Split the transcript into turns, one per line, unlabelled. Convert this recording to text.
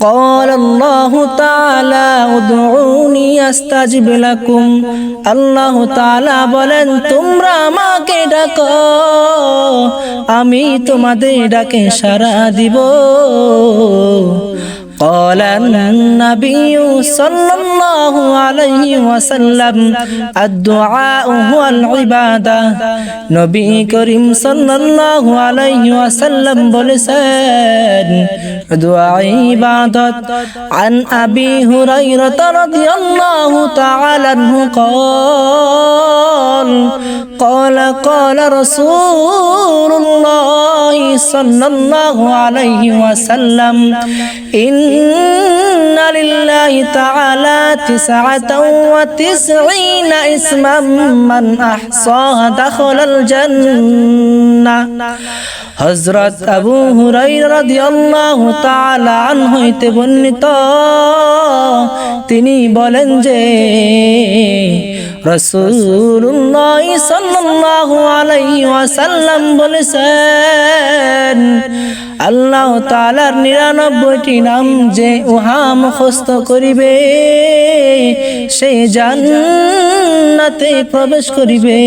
قال الله تعالى ادعوني استجب لكم আল্লাহ তাআলা বলেন তোমরা আমাকে ডাকো আমি তোমাদের ডাকে সাড়া দিব قال النبي صلى الله عليه وسلم الدعاء هو العبادة নবী করিম সাল্লাল্লাহু আলাইহি ওয়াসাল্লাম বলেছেন دعا عبادت عن أبي هريرة رضي الله تعالى عنه قال قال قال رسول الله صلى الله عليه وسلم إن لله تعالى تسعة وتسعين اسما من أحصاها دخل الجنة. হজরত আবু হুরাইরা রাদিয়াল্লাহু তাআলা হইতে বর্ণিত। তিনি বলেন যে, রাসূলুল্লাহ সাল্লাল্লাহু আলাইহি ওয়াসাল্লাম বলেছেন, আল্লাহ তাআলার নিরানব্বইটি নাম যে উহা মুখস্থ করিবে, সে জান্নাতে প্রবেশ করিবে।